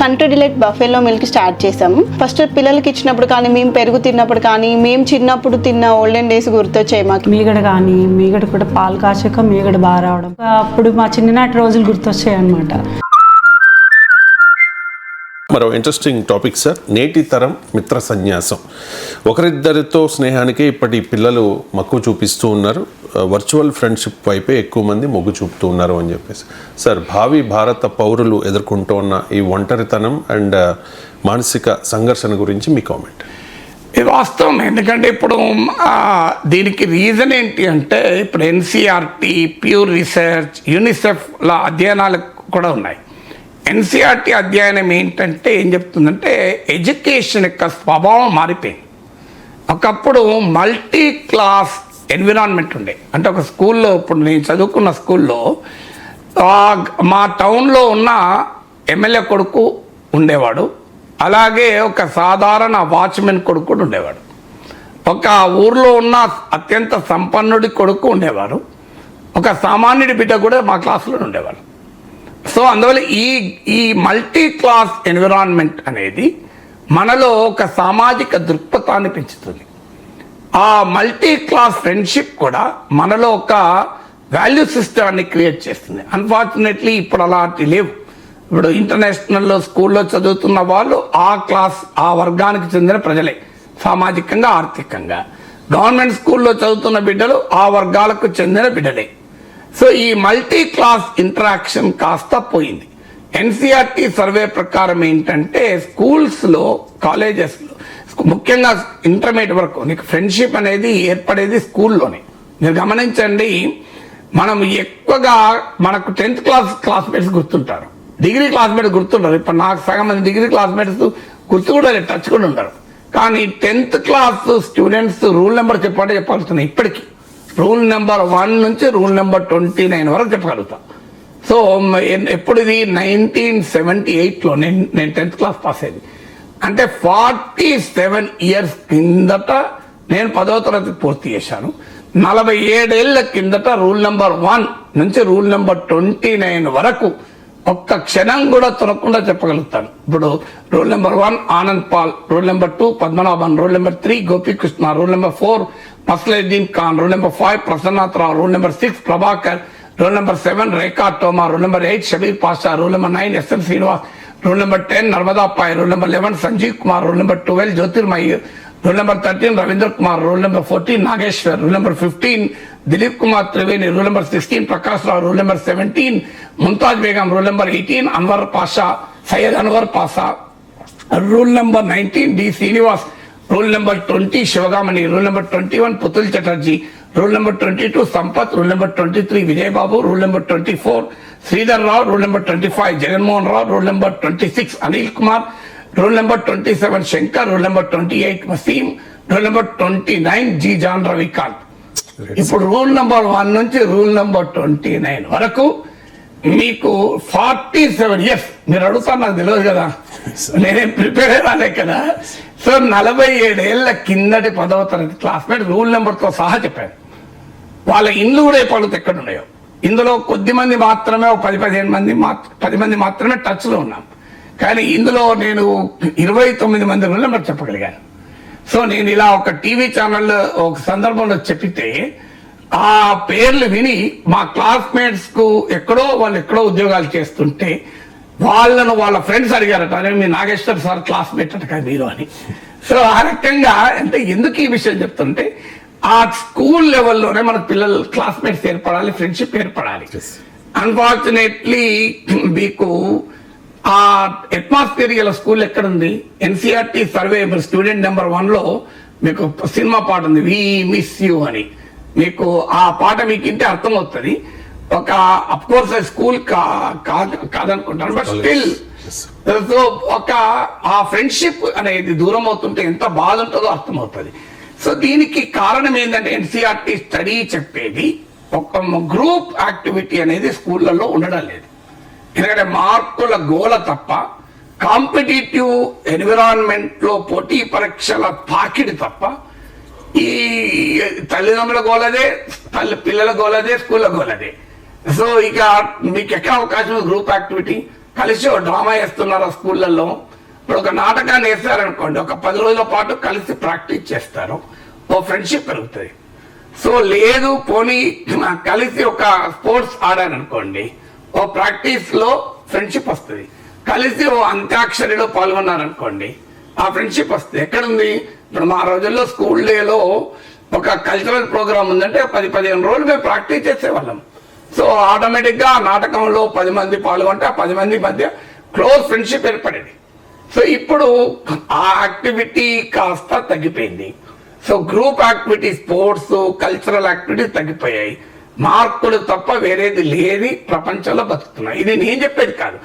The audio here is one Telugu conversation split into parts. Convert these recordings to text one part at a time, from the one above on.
Country delight buffalo milk start చేసాము ఫస్ట్ పిల్లలకి ఇచ్చినప్పుడు కానీ మేము పెరుగు తిన్నప్పుడు కానీ మేము చిన్నప్పుడు తిన్న ఓల్డెన్ డేస్ గుర్తొచ్చాయి మాకు. మీగడ కానీ మీగడ కూడా పాలు కాచాక మీగడ బాగా రావడం. అప్పుడు మా చిన్ననాటి రోజులు గుర్తొచ్చాయి అనమాట మరో ఇంట్రెస్టింగ్ టాపిక్ సార్ నేటి తరం మిత్ర సన్యాసం. ఒకరిద్దరితో స్నేహానికి ఇప్పటి పిల్లలు మక్కువ చూపిస్తూ ఉన్నారు. వర్చువల్ ఫ్రెండ్షిప్ వైపే ఎక్కువ మంది మొగ్గు చూపుతూ ఉన్నారు అని చెప్పేసి. సార్ భావి భారత పౌరులు ఎదుర్కొంటూ ఉన్న ఈ ఒంటరితనం అండ్ మానసిక సంఘర్షణ గురించి మీ కామెంట్. ఇది వాస్తవం. ఎందుకంటే ఇప్పుడు దీనికి రీజన్ ఏంటి అంటే ఇప్పుడు ఎన్సీఆర్టీ ప్యూర్ రీసెర్చ్ యూనిసెఫ్ల అధ్యయనాలు కూడా ఉన్నాయి. ఎన్సీఆర్టీ అధ్యయనం ఏంటంటే ఏం చెప్తుందంటే ఎడ్యుకేషన్ యొక్క స్వభావం మారిపోయింది. ఒకప్పుడు మల్టీ క్లాస్ ఎన్విరాన్మెంట్ ఉండే. అంటే ఒక స్కూల్లో ఇప్పుడు నేను చదువుకున్న స్కూల్లో మా టౌన్లో ఉన్న ఎమ్మెల్యే కొడుకు ఉండేవాడు. అలాగే ఒక సాధారణ వాచ్మెన్ కొడుకు కూడా ఉండేవాడు. ఒక ఊర్లో ఉన్న అత్యంత సంపన్నుడి కొడుకు ఉండేవారు. ఒక సామాన్యుడి బిడ్డ కూడా మా క్లాసులో ఉండేవారు సో అందువల్ల ఈ ఈ మల్టీ క్లాస్ ఎన్విరాన్మెంట్ అనేది మనలో ఒక సామాజిక దృక్పథాన్ని పెంచుతుంది. ఆ మల్టీ క్లాస్ ఫ్రెండ్షిప్ కూడా మనలో ఒక వాల్యూ సిస్టమ్ని క్రియేట్ చేస్తుంది. అన్ఫార్చునేట్లీ ఇప్పుడు అలాంటి లేవు. ఇప్పుడు ఇంటర్నేషనల్లో స్కూల్లో చదువుతున్న వాళ్ళు ఆ క్లాస్ ఆ వర్గానికి చెందిన ప్రజలే. సామాజికంగా ఆర్థికంగా. గవర్నమెంట్ స్కూల్లో చదువుతున్న బిడ్డలు ఆ వర్గాలకు చెందిన బిడ్డలే. సో ఈ మల్టీ క్లాస్ ఇంటరాక్షన్ కాస్త పోయింది. ఎన్సీఆర్టీ సర్వే ప్రకారం ఏంటంటే స్కూల్స్లో కాలేజెస్లో ముఖ్యంగా ఇంటర్మీడియట్ వరకు నీకు ఫ్రెండ్షిప్ అనేది ఏర్పడేది స్కూల్లోనే. మీరు గమనించండి మనం ఎక్కువగా మనకు టెన్త్ క్లాస్ క్లాస్మేట్స్ గుర్తుంటారు. డిగ్రీ క్లాస్మేట్స్ గుర్తుంటారు. ఇప్పుడు నాకు సగం మంది డిగ్రీ క్లాస్మేట్స్ గుర్తు కూడా లేదు, టచ్ కూడా ఉండరు. కానీ tenth class students rule number చెప్పంటే చెప్పాల్సిన ఇప్పటికీ. రూల్ నెంబర్ వన్ నుంచి రూల్ నెంబర్ ట్వంటీ నైన్ వరకు చెప్పగలుగుతా. సో ఎప్పుడు ఇది నైన్టీన్ సెవెంటీ ఎయిట్లో నేను నేను టెన్త్ క్లాస్ పాస్ అయ్యింది. అంటే ఫార్టీ సెవెన్ ఇయర్స్ కిందట నేను పదో తరగతి పూర్తి చేశాను. నలభై ఏడేళ్ళ కిందట రూల్ నెంబర్ వన్ నుంచి రూల్ నెంబర్ ట్వంటీ నైన్ వరకు ఒక్క క్షణం కూడా తొనకుండా చెప్పగలుగుతాను. ఇప్పుడు rule number one Anand Paul rule number two Padmanabhan rule number three Gopikrishna rule number four Musleddin Khan rule number five Prasannath Rao rule number six Prabhakar rule number seven Rekha Toma rule number eight Shabbir Pasha rule number nine SN Srinivas rule number ten Narmada Pai rule number eleven Sanjeev Kumar rule number twelve Jyothirmayi rule number thirteen Ravindra Kumar rule number fourteen Nageshwar rule number fifteen Dilip Kumar Triveni rule number sixteen Prakash Rao rule number seventeen Mumtaz Begum rule number eighteen Anwar Pasha Syed Anwar Pasha rule number nineteen D Srinivas rule number twenty Sivagamani rule number twenty one Putul Chatterjee rule number twenty two Sampath rule number twenty three Vijayababu rule number twenty four Sridhar Rao rule number twenty five Jaganmohan Rao rule number twenty six Anil Kumar rule number twenty seven Shankar rule number twenty eight Waseem rule number twenty nine G John Ravikanth ఇప్పుడు రూల్ నెంబర్ వన్ నుంచి రూల్ నెంబర్ ట్వంటీ నైన్ వరకు మీకు ఫార్టీ సెవెన్ ఇయర్స్ మీరు అడుగుతారు నాకు తెలియదు కదా నేనేం ప్రిపేర్ అయ్యానే కదా సో నలభై ఏడేళ్ళ కిందటి పదవ తరగతి క్లాస్మేట్ రూల్ నెంబర్తో సహా చెప్పాను. వాళ్ళ ఇండ్లు కూడా ఎప్పుడు ఎక్కడ ఇందులో కొద్ది మంది మాత్రమే ఒక పది పదిహేను మంది పది మంది మాత్రమే టచ్లో ఉన్నాం. కానీ ఇందులో నేను ఇరవై తొమ్మిది మంది రూల్ నెంబర్ చెప్పగలిగాను. సో నేను ఇలా ఒక టీవీ ఛానల్ ఒక సందర్భంలో చెప్పితే ఆ పేర్లు విని మా క్లాస్మేట్స్కు ఎక్కడో వాళ్ళు ఎక్కడో ఉద్యోగాలు చేస్తుంటే వాళ్ళను వాళ్ళ ఫ్రెండ్స్ అడిగారట అరే మీ నాగేశ్వర్ సార్ క్లాస్మేట్ అట మీరు అని. సో ఆ రకంగా అంటే ఎందుకు ఈ విషయం చెప్తుంటే ఆ స్కూల్ లెవెల్లోనే మన పిల్లలు క్లాస్మేట్స్ ఏర్పడాలి ఫ్రెండ్షిప్ ఏర్పడాలి. అన్ఫార్చునేట్లీ మీకు ఆ అట్మాస్ఫియర్ గల స్కూల్ ఎక్కడుంది? ఎన్సీఆర్టీ సర్వే స్టూడెంట్ నెంబర్ వన్లో మీకు సినిమా పాట ఉంది వి మిస్ యూ అని. మీకు ఆ పాట మీకు ఇంటే అర్థమవుతుంది. ఒక అఫ్ కోర్స్ స్కూల్ కాదనుకుంటాను బట్ స్టిల్ సో ఒక ఆ ఫ్రెండ్షిప్ అనేది దూరం అవుతుంటే ఎంత బాధ ఉంటుందో అర్థమవుతుంది. సో దీనికి కారణం ఏంటంటే ఎన్సీఆర్టీ స్టడీ చెప్పేది ఒక గ్రూప్ యాక్టివిటీ అనేది స్కూళ్ళల్లో ఉండడం లేదు. ఎందుకంటే మార్కుల గోల తప్ప కాంపిటేటివ్ ఎన్విరాన్మెంట్లో పోటీ పరీక్షల తాకిడి తప్ప ఈ తల్లిదండ్రుల గోలదే తల్లి పిల్లల గోలదే స్కూళ్ళ గోలదే. సో ఇక మీకు ఎక్కడ అవకాశం గ్రూప్ యాక్టివిటీ కలిసి ఒక డ్రామా వేస్తున్నారు ఆ స్కూళ్ళల్లో. ఇప్పుడు ఒక నాటకాన్ని వేస్తారనుకోండి ఒక పది రోజుల పాటు కలిసి ప్రాక్టీస్ చేస్తారు. ఓ ఫ్రెండ్షిప్ పెరుగుతుంది. సో లేదు పోనీ కలిసి ఒక స్పోర్ట్స్ ఆడారనుకోండి ఓ ప్రాక్టీస్లో ఫ్రెండ్షిప్ వస్తుంది. కలిసి ఓ అంత్యాక్షరిలో పాల్గొన్నారనుకోండి ఆ ఫ్రెండ్షిప్ వస్తుంది. ఎక్కడుంది? ఇప్పుడు మా రోజుల్లో స్కూల్ డేలో ఒక కల్చరల్ ప్రోగ్రామ్ ఉందంటే పది పదిహేను రోజులు మేము ప్రాక్టీస్ చేసేవాళ్ళం. సో ఆటోమేటిక్గా నాటకంలో పది మంది పాల్గొంటే ఆ పది మంది మధ్య క్లోజ్ ఫ్రెండ్షిప్ ఏర్పడింది. సో ఇప్పుడు ఆ యాక్టివిటీ కాస్త తగ్గిపోయింది. So group activity sports cultural activities తగ్గిపోయాయి. మార్కులు తప్ప వేరేది లేని ప్రపంచంలో బతుకుతున్నాయి. ఇది నేను చెప్పేది కాదు.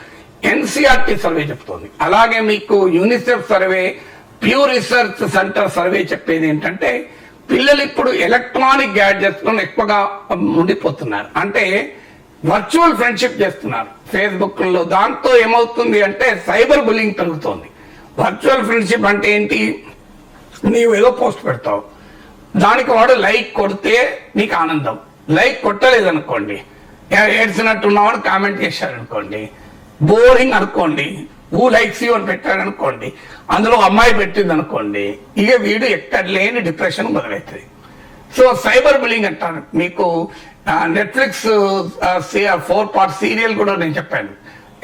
ఎన్సీఆర్టీ సర్వే చెప్తోంది. అలాగే మీకు UNICEF survey pure research centre survey చెప్పేది ఏంటంటే పిల్లలు ఇప్పుడు ఎలక్ట్రానిక్ గ్యాడ్జెట్స్ ఎక్కువగా ఉండిపోతున్నారు. అంటే వర్చువల్ ఫ్రెండ్షిప్ చేస్తున్నారు. ఫేస్బుక్లో దాంతో ఏమవుతుంది అంటే సైబర్ బుల్లింగ్ పెరుగుతోంది. వర్చువల్ ఫ్రెండ్షిప్ అంటే ఏంటి? నీవు ఏదో పోస్ట్ పెడతావు. దానికి వాడు లైక్ కొడితే నీకు ఆనందం. లైక్ కొట్టలేదు అనుకోండి ఏడ్చినట్టు ఉన్నామని కామెంట్ చేశారు అనుకోండి బోరింగ్ అనుకోండి. ఊ లైక్స్ యూ అని పెట్టాడు అనుకోండి అందులో అమ్మాయి పెట్టింది అనుకోండి ఇక వీడు ఎక్కడ లేని డిప్రెషన్ మొదలవుతుంది సో సైబర్ బిల్లింగ్ అంటారు మీకు నెట్ఫ్లిక్స్ ఫోర్ పార్ట్ సీరియల్ కూడా నేను చెప్పాను.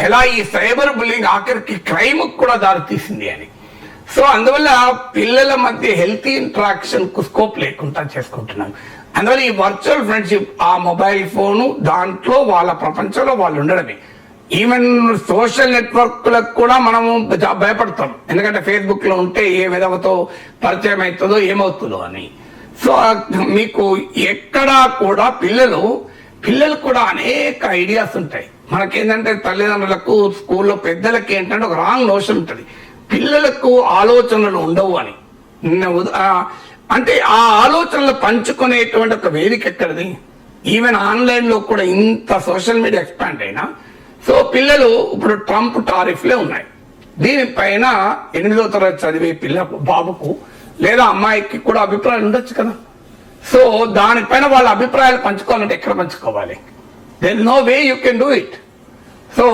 ఎలా ఈ సైబర్ బిల్లింగ్ ఆఖరికి క్రైమ్ కూడా దారి తీసింది అని. సో అందువల్ల పిల్లల మధ్య హెల్తీ ఇంటరాక్షన్కు స్కోప్ లేకుండా చేసుకుంటున్నాం అందువల్ల ఈ వర్చువల్ ఫ్రెండ్షిప్ ఆ మొబైల్ ఫోను దాంట్లో వాళ్ళ ప్రపంచంలో వాళ్ళు ఉండడమే. ఈవెన్ సోషల్ నెట్వర్క్లకు కూడా మనము భయపడతాం. ఎందుకంటే ఫేస్బుక్లో ఉంటే ఏ విధవతో పరిచయం అవుతుందో ఏమవుతుందో అని. సో మీకు ఎక్కడా కూడా పిల్లలు పిల్లలు కూడా అనేక ఐడియాస్ ఉంటాయి. మనకేంటంటే తల్లిదండ్రులకు స్కూల్లో పెద్దలకి ఏంటంటే ఒక రాంగ్ నోషన్ ఉంటుంది. పిల్లలకు ఆలోచనలు ఉండవు అని. నిన్న అంటే ఆ ఆలోచనలు పంచుకునేటువంటి ఒక వేదిక ఎక్కడిది? ఈవెన్ ఆన్లైన్లో కూడా ఇంత సోషల్ మీడియా ఎక్స్పాండ్ అయినా సో పిల్లలు ఇప్పుడు ట్రంప్ టారిఫ్లే ఉన్నాయి. దీనిపైన ఎనిమిదో తరగతి చదివే పిల్ల బాబుకు లేదా అమ్మాయికి కూడా అభిప్రాయాలు ఉండొచ్చు కదా. సో దానిపైన వాళ్ళ అభిప్రాయాలు పంచుకోవాలంటే ఎక్కడ పంచుకోవాలి? There no way you can do it so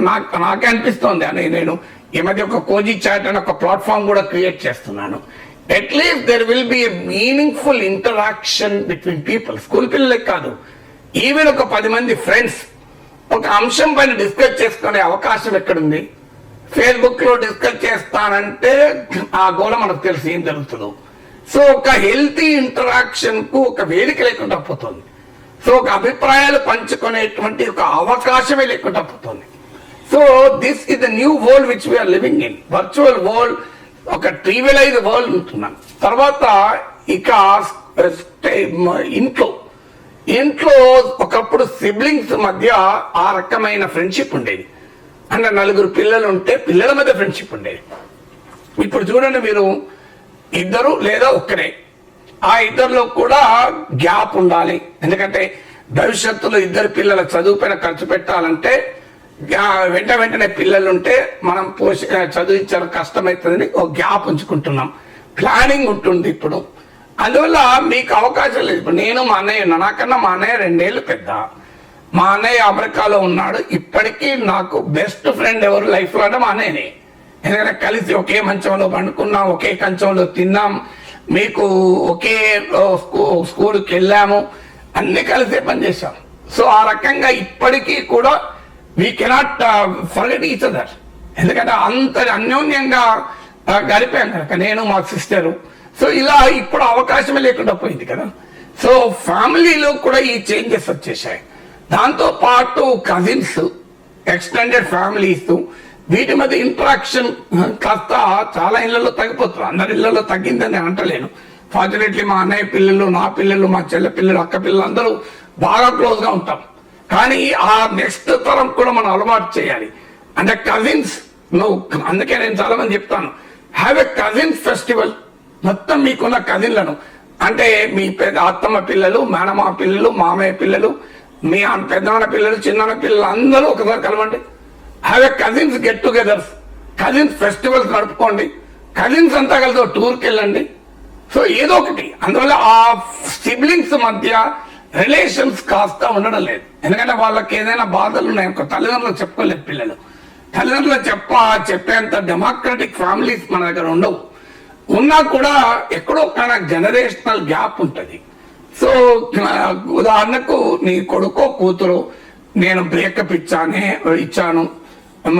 నాకు నాకే అనిపిస్తోంది. అని నేను ఈ మధ్య ఒక కోజీ చాట్ అని ఒక ప్లాట్ఫామ్ కూడా క్రియేట్ చేస్తున్నాను. At least there will be a meaningful interaction between people school పిల్లలకి కాదు. ఈవెన్ ఒక పది మంది ఫ్రెండ్స్ ఒక అంశం పైన డిస్కస్ చేసుకునే అవకాశం ఎక్కడుంది? ఫేస్బుక్లో డిస్కస్ చేస్తానంటే ఆ గోళ మనకు తెలుసు ఏం జరుగుతుందో. సో ఒక హెల్తీ ఇంటరాక్షన్కు ఒక వేదిక లేకుండా పోతుంది. సో ఒక అభిప్రాయాలు పంచుకునేటువంటి ఒక అవకాశమే లేకుండా పోతుంది. So this is the new world which we are living in virtual world ఒక ట్రివిలైజ్ వరల్డ్ ఉంటున్నాం. తర్వాత ఇక ఇంట్లో. ఇంట్లో ఒకప్పుడు సిబ్లింగ్స్ మధ్య ఆ రకమైన ఫ్రెండ్షిప్ ఉండేది. అంటే నలుగురు పిల్లలు ఉంటే పిల్లల మధ్య ఫ్రెండ్షిప్ ఉండేది. ఇప్పుడు చూడండి మీరు ఇద్దరు లేదా ఒక్కరే. ఆ ఇద్దరిలో కూడా గ్యాప్ ఉండాలి. ఎందుకంటే భవిష్యత్తులో ఇద్దరు పిల్లల చదువుపైన ఖర్చు పెట్టాలంటే గ్యా- వెంట వెంటనే పిల్లలు ఉంటే మనం పోష చదివించడం కష్టమవుతుందని ఒక గ్యాప్ ఉంచుకుంటున్నాం. ప్లానింగ్ ఉంటుంది ఇప్పుడు. అందువల్ల మీకు అవకాశం లేదు. నేను మా అన్నయ్య ఉన్నా. నాకన్నా మా అన్నయ్య రెండేళ్ళు పెద్ద. మా అన్నయ్య అమెరికాలో ఉన్నాడు. ఇప్పటికీ నాకు బెస్ట్ ఫ్రెండ్ ఎవరు లైఫ్లో అంటే మా అన్నయ్యనే. ఎందుకంటే కలిసి ఒకే మంచంలో పండుకున్నాం ఒకే కంచంలో తిన్నాం. మీకు ఒకే స్కూ- స్కూల్కి వెళ్ళాము. అన్ని కలిసే పనిచేసాం సో ఆ రకంగా ఇప్పటికీ కూడా we cannot forget each other ఎందుకంటే అంత అన్యోన్యంగా గడిపాం కనుక. నేను మా సిస్టరు సో ఇలా ఇప్పుడు అవకాశమే లేకుండా పోయింది కదా. సో ఫ్యామిలీలో కూడా ఈ చేంజెస్ వచ్చేసాయి దాంతో పాటు కజిన్స్ ఎక్స్టెండెడ్ ఫ్యామిలీస్ వీటి మధ్య ఇంట్రాక్షన్ కాస్త చాలా ఇళ్ళలో తగ్గిపోతుంది. అందరి ఇళ్ళలో తగ్గిందని అంటలేను. ఫార్చునేట్లీ మా అన్నయ్య పిల్లలు నా పిల్లలు మా చెల్ల పిల్లలు అక్క పిల్లలు అందరూ బాగా క్లోజ్గా ఉంటాం. కానీ ఆ నెక్స్ట్ తరం కూడా మనం అలవాటు చేయాలి. అంటే కజిన్స్ నువ్వు అందుకే నేను చాలా మంది చెప్తాను. హ్యావ్ ఎ కజిన్స్ ఫెస్టివల్ మొత్తం మీకున్న కజిన్లను. అంటే మీ పెద్ద అత్తమ్మ పిల్లలు మేనమా పిల్లలు మామయ్య పిల్లలు మీ పెద్దనాన్న పిల్లలు చిన్నాన్న పిల్లలు అందరూ ఒకసారి కలవండి. Have a cousins get togethers cousins festivals నడుపుకోండి. Cousins అంతా కలిసి టూర్కి వెళ్ళండి సో ఏదో ఒకటి. అందువల్ల ఆ సిబ్లింగ్స్ మధ్య రిలేషన్స్ కాస్త ఉండడం లేదు. ఎందుకంటే వాళ్ళకి ఏదైనా బాధలు ఉన్నాయి ఒక తల్లిదండ్రులు చెప్పుకోలేదు పిల్లలు. తల్లిదండ్రులు చెప్ప చెప్పేంత డెమోక్రటిక్ ఫ్యామిలీస్ మన దగ్గర ఉండవు. ఉన్నా కూడా ఎక్కడో కాన జనరేషనల్ గ్యాప్ ఉంటుంది. సో ఉదాహరణకు నీ కొడుకో కూతురు నేను బ్రేకప్ ఇచ్చానే ఇచ్చాను.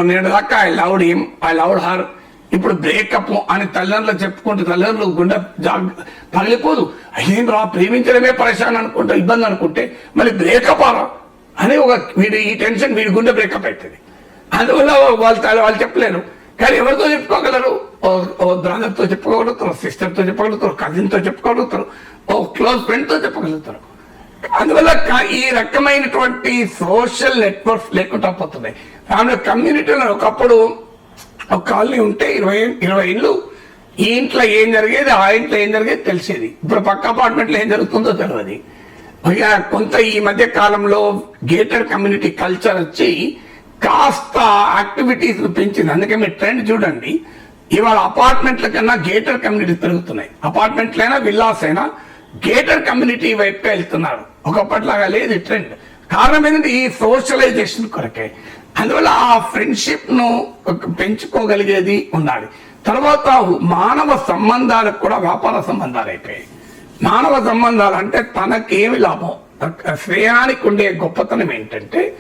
నేను దాకా I loved him I loved her ఇప్పుడు బ్రేకప్ అని తల్లిదండ్రులు చెప్పుకుంటూ తల్లిదండ్రులు గుండె జాగ్ పగిలిపోదు. అయ్యేం రా ప్రేమించడమే పరేషాన్ అనుకుంటే ఇబ్బంది అనుకుంటే మళ్ళీ బ్రేకప్ ఆరా? అని ఒక వీడి ఈ టెన్షన్ వీడి గుండె బ్రేకప్ అవుతుంది అందువల్ల వాళ్ళు వాళ్ళు చెప్పలేరు. కానీ ఎవరితో చెప్పుకోగలరు? ఓ- ఓ బ్రదర్తో చెప్పుకోగలుగుతారు సిస్టర్తో చెప్పగలుగుతారు కజిన్తో చెప్పుకోగలుగుతారు ఓ క్లోజ్ ఫ్రెండ్తో చెప్పగలుగుతారు అందువల్ల ఈ రకమైనటువంటి సోషల్ నెట్వర్క్స్ లేకుండా పోతున్నాయి. ఫ్యామిలీ కమ్యూనిటీలో ఒకప్పుడు ఒక కాలనీ ఉంటే ఇరవై ఇరవై ఇళ్ళు ఈ ఇంట్లో ఏం జరిగేది ఆ ఇంట్లో ఏం జరిగేది తెలిసేది. ఇప్పుడు పక్క అపార్ట్మెంట్లో ఏం జరుగుతుందో తెలియదు ఇక కొంత ఈ మధ్య కాలంలో గేటెడ్ కమ్యూనిటీ కల్చర్ వచ్చి కాస్త యాక్టివిటీస్ పెంచింది. అందుకే మీరు ట్రెండ్ చూడండి. ఇవాళ అపార్ట్మెంట్ల కన్నా గేటర్ కమ్యూనిటీ పెరుగుతున్నాయి. అపార్ట్మెంట్లైనా విల్లాస్ అయినా గేటర్ కమ్యూనిటీ వైపు వెళ్తున్నారు. ఒకప్పటిలాగా లేదు ట్రెండ్ కారణం ఏంటంటే ఈ సోషలైజేషన్ కొరకే. అందువల్ల ఆ ఫ్రెండ్షిప్ను ఒక పెంచుకోగలిగేది ఉండాలి. తర్వాత మానవ సంబంధాలకు కూడా వ్యాపార సంబంధాలు అయిపోయాయి. మానవ సంబంధాలు అంటే తనకేమి లాభం? స్నేహానికి ఉండే గొప్పతనం ఏంటంటే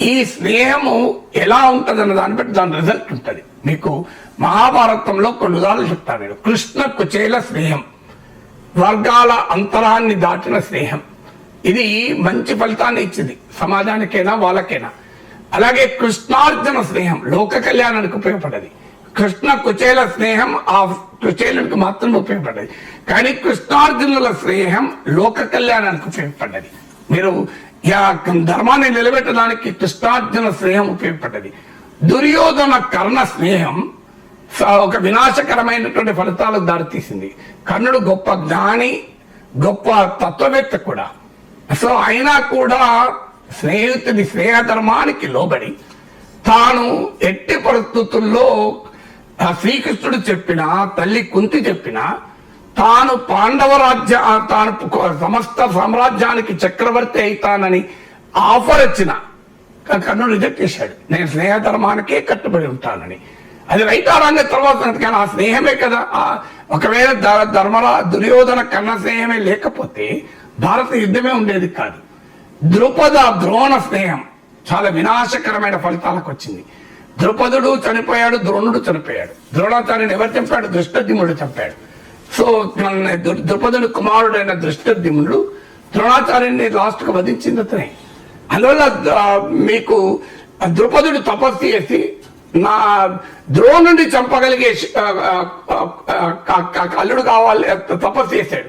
ఈ స్నేహము ఎలా ఉంటుంది అన్న దాన్ని బట్టి దాని రిజల్ట్ ఉంటుంది. మీకు మహాభారతంలో కొన్ని ఉదాహరణలు చెప్తాను నేను. కృష్ణ కుచేల స్నేహం వర్గాల అంతరాన్ని దాటిన స్నేహం. ఇది మంచి ఫలితాన్ని ఇచ్చింది సమాజానికైనా వాళ్ళకైనా. అలాగే కృష్ణార్జున స్నేహం లోక కళ్యాణానికి ఉపయోగపడేది కృష్ణ కుచేల స్నేహం ఆ కుచేలునికి మాత్రం ఉపయోగపడ్డది. కానీ కృష్ణార్జునుల స్నేహం లోక కళ్యాణానికి ఉపయోగపడ్డది. మీరు యా ధర్మాన్ని నిలబెట్టడానికి కృష్ణార్జున స్నేహం ఉపయోగపడ్డది. దుర్యోధన కర్ణ స్నేహం స- ఒక వినాశకరమైనటువంటి ఫలితాలకు దారితీసింది. కర్ణుడు గొప్ప జ్ఞాని గొప్ప తత్వవేత్త కూడా. సో అయినా కూడా స్నేహితుడి స్నేహధర్మానికి లోబడి తాను ఎట్టి పరిస్థితుల్లో శ్రీకృష్ణుడు చెప్పిన తల్లి కుంతి చెప్పిన తాను పాండవ రాజ్య తాను సమస్త సామ్రాజ్యానికి చక్రవర్తి అవుతానని ఆఫర్ ఇచ్చిన కర్ణుడు రిజెక్ట్ చేశాడు నేను స్నేహ ధర్మానికే కట్టుబడి ఉంటానని. అది రైతారాంగ తర్వాత కానీ ఆ స్నేహమే కదా. ఒకవేళ ధర్మరా దుర్యోధన కన్న స్నేహమే లేకపోతే భారత యుద్ధమే ఉండేది కాదు. ద్రుపద ద్రోణ స్నేహం చాలా వినాశకరమైన ఫలితాలకు వచ్చింది ద్రుపదుడు చనిపోయాడు ద్రోణుడు చనిపోయాడు. ద్రోణాచార్యుని ఎవరు చంపాడు దృష్టద్యుముడు చంపాడు. సో మన దృ- ద్రుపదుడు కుమారుడైన దృష్టద్యుముడు ద్రోణాచార్యుని లాస్ట్కు వధించింది అతనే అందువల్ల మీకు ద్రుపదుడు తపస్సు చేసి నా ద్రోణుడిని చంపగలిగే అల్లుడు కావాలి తపస్సు చేశాడు.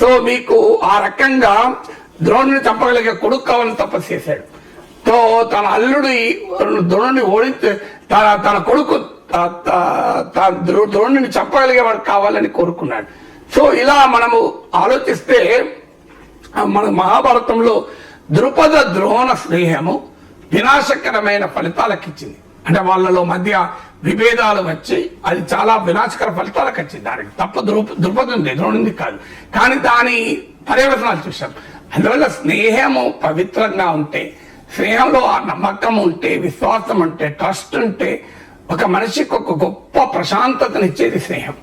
సో మీకు ఆ రకంగా ద్రోణుని చంపగలిగే కొడుకు కావాలని తపస్సు చేశాడు. సో తన అల్లుడి ద్రోణుని ఓడించి తన తన కొడుకు త- ద్రో- ద్రోణుని చంపగలిగేవాడు కావాలని కోరుకున్నాడు. సో ఇలా మనము ఆలోచిస్తే మన మహాభారతంలో ద్రుపద ద్రోణ స్నేహము వినాశకరమైన ఫలితాలకు ఇచ్చింది అంటే వాళ్ళలో మధ్య విభేదాలు వచ్చి అది చాలా వినాశకర ఫలితాలకు వచ్చింది దానికి తప్ప ద్రుప ద్రుపదుంది ద్రోణింది కాదు. కానీ దాని పర్యవసనాలు చూసాం అందువల్ల స్నేహము పవిత్రంగా ఉంటే స్నేహంలో ఆ నమ్మకం ఉంటే విశ్వాసం ఉంటే ట్రస్ట్ ఉంటే ఒక మనిషికి ఒక గొప్ప ప్రశాంతతనిచ్చేది స్నేహం.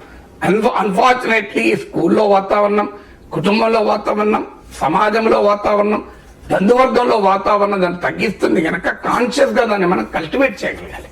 అన్ఫా అన్ఫార్చునేట్లీ స్కూల్లో వాతావరణం కుటుంబంలో వాతావరణం సమాజంలో వాతావరణం బంధువర్గంలో వాతావరణం దాన్ని తగ్గిస్తుంది కనుక కాన్షియస్గా దాన్ని మనం కల్టివేట్ చేయగలగాలి.